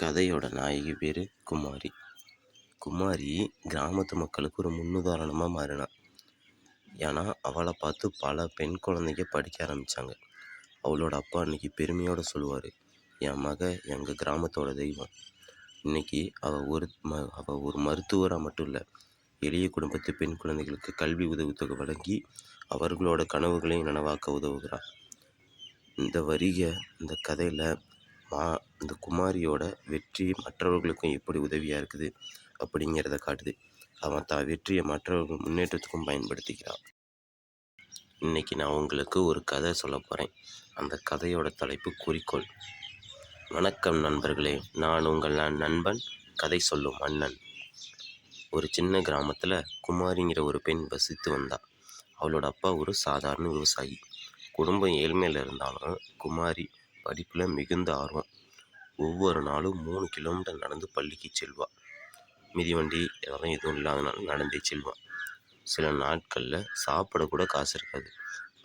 கதையோட நாயகி பேர் குமாரி. குமாரி கிராமத்து மக்களுக்கு ஒரு முன்னுதாரணமாக மாறினா. ஏன்னா அவளை பார்த்து பல பெண் குழந்தைங்க படிக்க ஆரம்பித்தாங்க அவளோட அப்பா அன்னைக்கு பெருமையோடு சொல்லுவார் என் மக எங்கள் கிராமத்தோட தெய்வம். இன்னைக்கு அவள் ஒரு ம அவள் ஒரு மருத்துவராக மட்டும் இல்லை எளிய குடும்பத்து பெண் குழந்தைகளுக்கு கல்வி உதவித்தொகை வழங்கி அவர்களோட கனவுகளையும் நனவாக்க உதவுகிறாள் இந்த வரிக இந்த கதையில் மா இந்த குமாரியோட வெற்றி மற்றவர்களுக்கும் எப்படி உதவியாக இருக்குது அப்படிங்கிறத காட்டுது. அவன் தான் வெற்றியை மற்றவர்கள் முன்னேற்றத்துக்கும் பயன்படுத்திக்கிறான். இன்னைக்கு நான் உங்களுக்கு ஒரு கதை சொல்ல போகிறேன் அந்த கதையோட தலைப்பு குறிக்கோள். வணக்கம் நண்பர்களே நான் உங்கள் நான் நண்பன் கதை சொல்லும் அண்ணன் ஒரு சின்ன கிராமத்தில் குமாரிங்கிற ஒரு பெண் வசித்து வந்தாள் அவளோட அப்பா ஒரு சாதாரண விவசாயி. குடும்பம் ஏழ்மையில் இருந்தாலும் குமாரி படிப்பில் மிகுந்த ஆர்வம். ஒவ்வொரு நாளும் மூணு கிலோமீட்டர் நடந்து பள்ளிக்கு செல்வாள் மிதிவண்டி எதுவும் எதுவும் இல்லாதனால நடந்தே செல்வான் சில நாட்களில் சாப்பிட கூட காசு இருக்காது.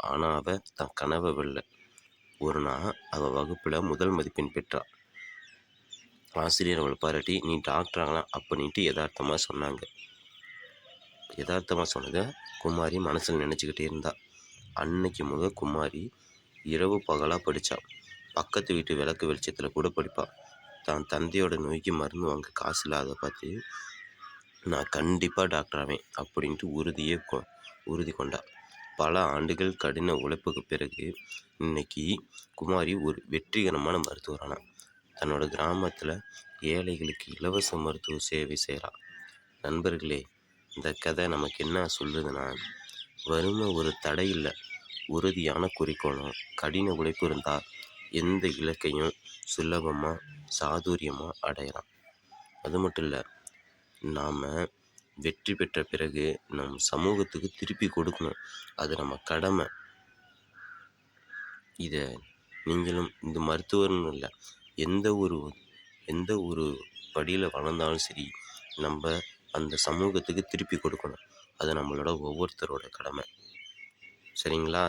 ஆனால் அவள் தன் கனவை வெல்ல. ஒரு நாள் அவள் வகுப்பில் முதல் மதிப்பெண் பெற்றாள் ஆசிரியர் அவளை பாராட்டி நீ டாக்டர் ஆகலாம் அப்படின்ட்டு யதார்த்தமாக சொன்னாங்க. யதார்த்தமாக சொன்னதை குமாரி மனசில் நினச்சிக்கிட்டே இருந்தா. அன்னைக்கு முத குமாரி இரவு பகலாக படித்தான் பக்கத்து வீட்டு விளக்கு வெளிச்சத்தில் கூட படிப்பாள் தான் தந்தையோட நோய்க்கு மருந்து வாங்க காசு இல்லாத பார்த்து நான் கண்டிப்பாக டாக்டர் ஆவேன் அப்படின்ட்டு உறுதியே கொ உறுதி கொண்டா. பல ஆண்டுகள் கடின உழைப்புக்கு பிறகு இன்னைக்கு குமாரி ஒரு வெற்றிகரமான மருத்துவரானா. தன்னோட கிராமத்தில் ஏழைகளுக்கு இலவச மருத்துவ சேவை செய்கிறான் நண்பர்களே இந்த கதை நமக்கு என்ன சொல்லுதுன்னா வறுமை ஒரு தடை இல்லை உறுதியான குறிக்கோளும் கடின உழைப்பு இருந்தால் எந்த இலக்கையும் சுலபமாக சாதுரியமாக அடையலாம். அது மட்டும் இல்லை நாம் வெற்றி பெற்ற பிறகு நம் சமூகத்துக்கு திருப்பி கொடுக்கணும். அது நம்ம கடமை. இதை நீங்களும் இந்த மருத்துவர்னு இல்லை எந்த ஒரு எந்த ஒரு படியில் வளர்ந்தாலும் சரி நம்ம அந்த சமூகத்துக்கு திருப்பி கொடுக்கணும். அது நம்மளோட ஒவ்வொருத்தரோட கடமை. சரிங்களா?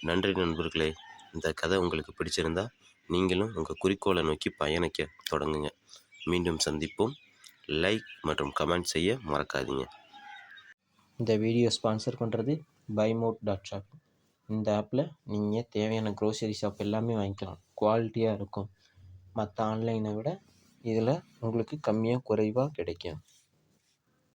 நன்றி நண்பர்களே. இந்த கதை உங்களுக்கு பிடிச்சிருந்தா நீங்களும் உங்கள் குறிக்கோளை நோக்கி பயணிக்க தொடங்குங்க. மீண்டும் சந்திப்போம். லைக் மற்றும் கமெண்ட் செய்ய மறக்காதீங்க. இந்த வீடியோ ஸ்பான்சர் பண்ணுறது பைமோட் டாட் ஷாப் இந்த ஆப்பில் நீங்கள் தேவையான க்ரோசரி ஷாப் எல்லாமே வாங்கிக்கலாம். குவாலிட்டியாக இருக்கும். மற்ற ஆன்லைனை விட இதில் உங்களுக்கு கம்மியாக குறைவாக கிடைக்கும்.